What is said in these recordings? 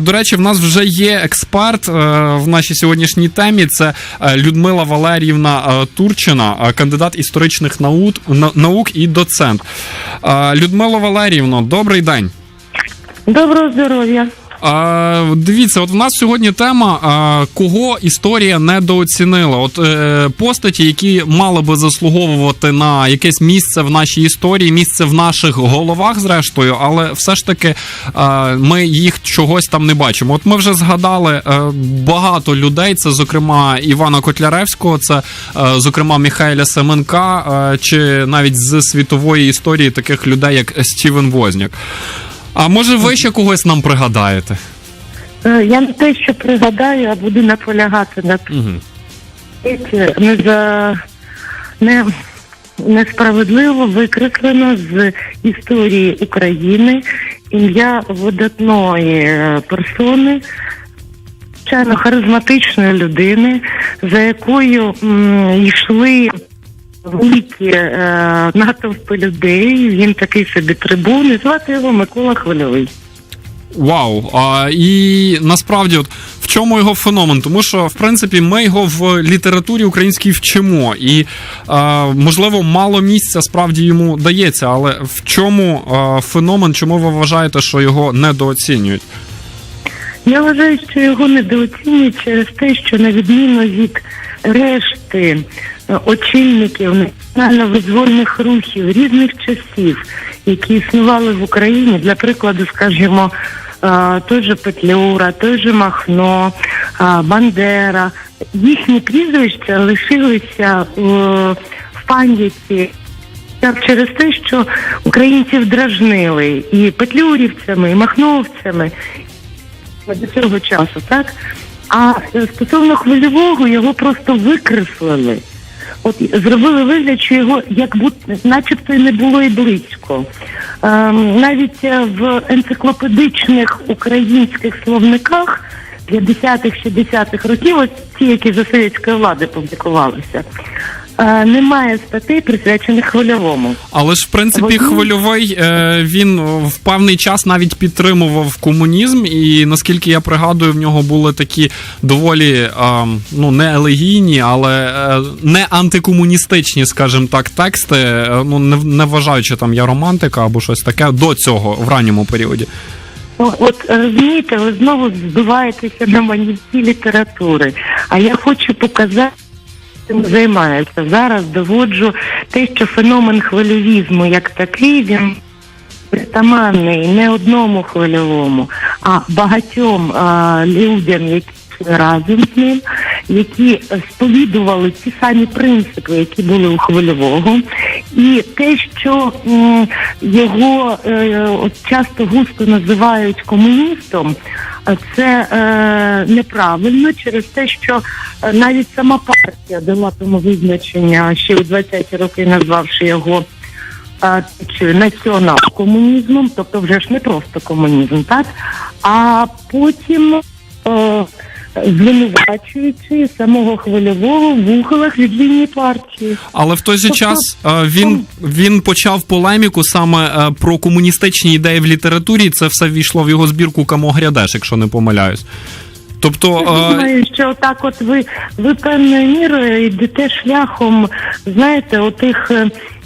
До речі, в нас вже є експерт е, в нашій сьогоднішній темі. Це е, Людмила Валеріївна е, Турчина, кандидат історичних наук, на- наук і доцент. Людмила Валеріївна, добрий день. Доброго здоров'я. А, дивіться, от в нас сьогодні тема, а, кого історія недооцінила. От е, постаті, які мали би заслуговувати на якесь місце в нашій історії, місце в наших головах, зрештою, але все ж таки е, ми їх чогось там не бачимо. От ми вже згадали е, багато людей. Це, зокрема, Івана Котляревського, це, е, зокрема, Михайля Семенка, е, чи навіть з світової історії таких людей, як Стівен Возняк. А може ви ще когось нам пригадаєте? Е, Я не те, що пригадаю, а буду наполягати на Угу. не за не несправедливо викреслено з історії України ім'я видатної е, персони, звичайно, харизматичної людини, за якою м, йшли. Великі е, натовпи людей, він такий собі трибун, і звати його Микола Хвильовий. Вау. А, і насправді, от в чому його феномен? Тому що, в принципі, ми його в літературі українській вчимо, і а, можливо мало місця справді йому дається. Але в чому а, феномен? Чому ви вважаєте, що його недооцінюють? Я вважаю, що його недооцінюють через те, що на відміну від решти е, очільників національно-визвольних рухів різних часів, які існували в Україні, для прикладу, скажімо, е, той же Петлюра, той же Махно, е, Бандера, їхні прізвища лишилися е, в пам'яті через те, що українців дражнили і петлюрівцями, і махновцями до цього часу, так? А е, стосовно хвильового його просто викреслили. От зробили вигляд, що його як будь начебто не було і близько. Ем, навіть е, в енциклопедичних українських словниках 50-х, 60-х років, ось ті, які за совєтської влади публікувалися, е, немає статей, присвячених хвильовому. Але ж в принципі Вони- хвильовий е, він в певний час навіть підтримував комунізм, і наскільки я пригадую, в нього були такі доволі е, ну не елегійні, але е, не антикомуністичні, скажімо так, тексти. е, Ну не, не вважаючи там я романтика або щось таке до цього в ранньому періоді. О, От розумієте, ви знову збиваєтеся на манівці літератури. А я хочу показати, чим займаюся. Зараз доводжу те, що феномен хвильовізму як такий він притаманний не одному хвильовому, а багатьом а, людям, які разом з ним, які сповідували ті самі принципи, які були у хвильового, і те, що його е, от часто густо називають комуністом, це е, неправильно через те, що е, навіть сама партія дала тому визначення ще у 20-ті роки, назвавши його е, націонал-комунізмом, тобто вже ж не просто комунізм, так? А потім е, звинувачуючи самого хвильового в ухилах від лінії партії. Але в той же Тобто, час е, він, він почав полеміку саме е, про комуністичні ідеї в літературі. Це все ввійшло в його збірку Камо Грядеш, якщо не помиляюсь. Тобто, Я е, думаю, що отак от ви, ви певною мірою йдете шляхом, знаєте, отих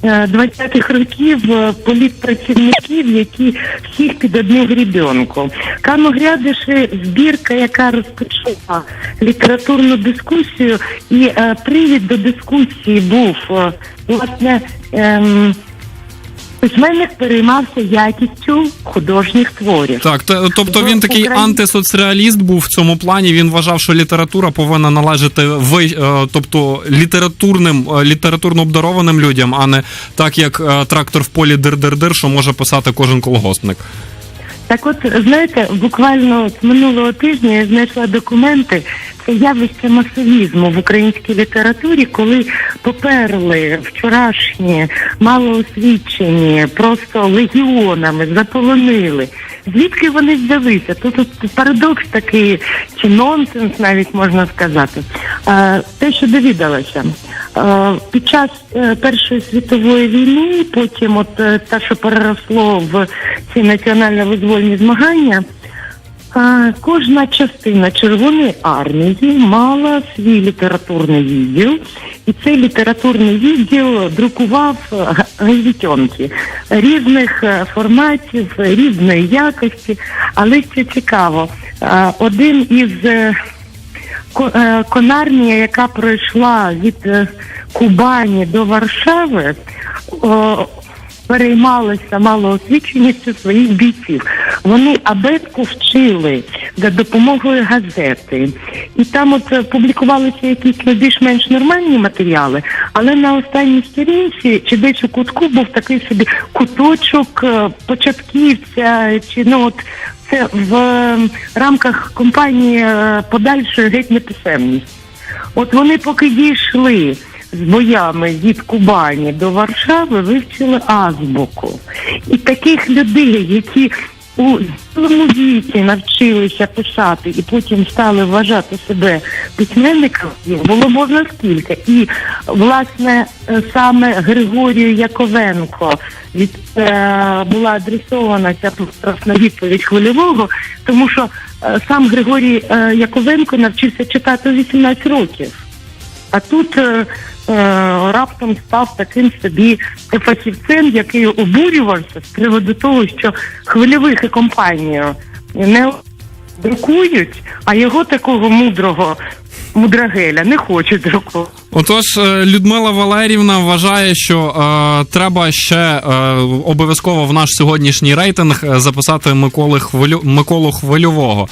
20-х років е, політпрацівників, які всіх під одним грібенку. Камо Грядиші збірка, яка розпочала літературну дискусію, і е, привід до дискусії був е, власне. ем, Письменник переймався якістю художніх творів. Так, то, тобто він такий Україні- антисоціаліст був в цьому плані. Він вважав, що література повинна належати ви, е, тобто літературним, е, літературно обдарованим людям, а не так, як е, трактор в полі дир-дир-дир, що може писати кожен колгоспник. Так от, знаєте, буквально минулого тижня я знайшла документи. Явище масовізму в українській літературі, коли поперли вчорашні, малоосвічені, просто легіонами заполонили. Звідки вони взялися? Тут, парадокс такий, чи нонсенс навіть можна сказати. Е, те, що довідалося. Е, під час е, Першої світової війни, потім от е, те, що переросло в ці національно-визвольні змагання, Кожна частина Червоної армії мала свій літературний відділ, і цей літературний відділ друкував газетенки різних форматів, різної якості. Але що цікаво, один із конармія, яка пройшла від е, Кубані до Варшави, переймалася малоосвіченістю своїх бійців. Вони абетку вчили за допомогою газети. І там от е, публікувалися якісь більш-менш нормальні матеріали, але на останній сторінці чи десь у кутку був такий собі куточок е, початківця, чи ну от це в е, рамках компанії е, подальшої геть неписемність. От вони поки дійшли з боями від Кубані до Варшави, вивчили азбуку. І таких людей, які у цілому віці навчилися писати і потім стали вважати себе письменниками, було можна скільки. І власне е, саме Григорію Яковенко від е, була адресована ця прекрасна відповідь хвильового, тому що е, сам Григорій е, Яковенко навчився читати у 18 років. А тут е, е, раптом став таким собі фахівцем, який обурювався з приводу того, що хвильових і компанію не друкують, а його такого мудрого мудрагеля не хочуть друкувати. Отож, е, Людмила Валерівна вважає, що е, треба ще е, обов'язково в наш сьогоднішній рейтинг е, записати Миколи Хвилю, Миколу Хвильового.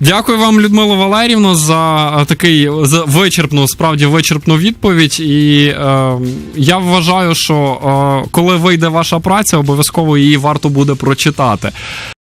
Дякую вам, Людмила Валерівна, за е, такий за вичерпну, справді вичерпну відповідь. І е, я вважаю, що е, коли вийде ваша праця, обов'язково її варто буде прочитати.